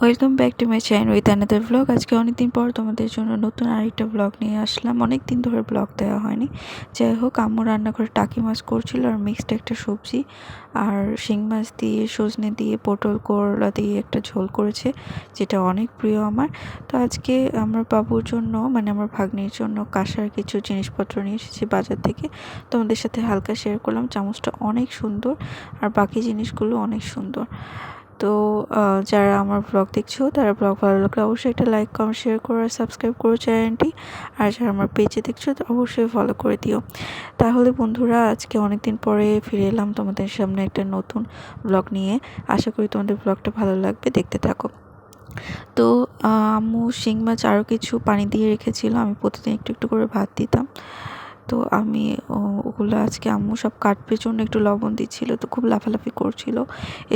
Welcome back to my channel with another vlog আজকে অনেকদিন পর তোমাদের জন্য নতুন আরেকটা ব্লগ নিয়ে আসলাম। অনেক দিন ধরে ব্লগ দেওয়া হয়নি। যাই হোক, আম্মু রান্নাঘরে টাকি মাছ করছিল আর মিক্সড একটা সবজি আর শিং মাছ দিয়ে, সজনে দিয়ে, পটল করলা দিয়ে একটা ঝোল করেছে, যেটা অনেক প্রিয় আমার। তো আজকে আমার বাবুর জন্য মানে আমার ভাগ্নির জন্য কাঁসার কিছু জিনিসপত্র নিয়ে এসেছি বাজার থেকে। তোমাদের সাথে হালকা শেয়ার করলাম। চামচটা অনেক সুন্দর আর বাকি জিনিসগুলো অনেক সুন্দর। তো যারা আমার ব্লগ দেখছ, তারা ব্লগ ভালো লাগলে অবশ্যই একটা লাইক কমেন্ট শেয়ার করো, আর সাবস্ক্রাইব করো চ্যানেলটি আর যারা আমার পেজে দেখছ অবশ্যই ফলো করে দিও। তাহলে বন্ধুরা, আজকে অনেক দিন পরে ফিরে এলাম তোমাদের সামনে একটা নতুন ব্লগ নিয়ে। আশা করি তোমাদের ব্লগটা ভালো লাগবে, দেখতে থাকো। তো আম্মু শিং মাছ আরও কিছু পানি দিয়ে রেখেছিল, আমি প্রতিদিন একটু একটু করে ভাত দিতাম। তো আমি ওগুলো আজকে আম্মু সব কাটবে জন্য একটু লবণ দিচ্ছিল, তো খুব লাফালাফি করছিল।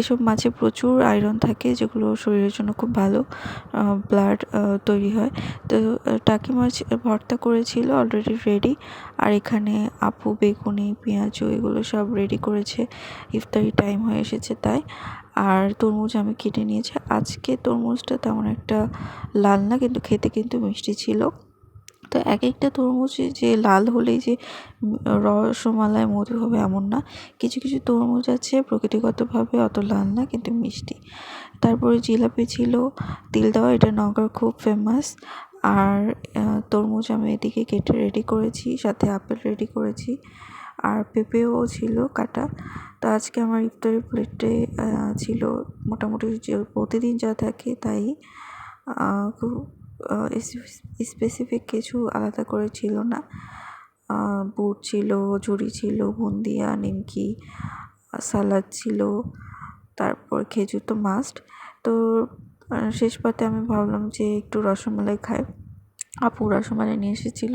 এসব মাছে প্রচুর আয়রন থাকে, যেগুলো শরীরের জন্য খুব ভালো ব্লাড তৈরি হয়। তো টাকি মাছ ভর্তা করেছিল অলরেডি রেডি আর এখানে আপু, বেগুনি, পেঁয়াজু, এগুলো সব রেডি করেছে। ইফতারি টাইম হয়ে এসেছে তাই। আর তরমুজ আমি কেটে নিয়েছি। আজকে তরমুজটা তেমন একটা লাল না, কিন্তু খেতে কিন্তু মিষ্টি ছিল। তো এক একটা তরমুজ যে লাল হলেই যে রসমালাই মধু হবে এমন না। কিছু কিছু তরমুজ আছে, প্রকৃতিগতভাবে অত লাল না, কিন্তু মিষ্টি। তারপরে জিলাপি ছিল, তিল দেওয়া, এটা নগর খুব ফেমাস আর তরমুজ আমি এদিকে কেটে রেডি করেছি, সাথে আপেল রেডি করেছি। আর পেঁপেও ছিল কাটা। তো আজকে আমার ইফতারি প্লেটে ছিল মোটামুটি যে প্রতিদিন যা থাকে তাই। খুব স্পেসিফিক কিছু আলাদা করে ছিল না। বুট ছিল, ঝুড়ি ছিল, বুন্দিয়া, নিমকি, সালাদ ছিল, তারপর খেজুর তো মাস্ট তো শেষ পাতে আমি ভাবলাম যে একটু রসমালাই খাই। আপু রসমালাই নিয়ে এসেছিল,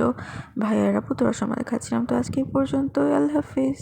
ভাইয়ার আপু তো রসমালাই খাচ্ছিলাম। তো আজকে পর্যন্ত আল্লাহ হাফিজ।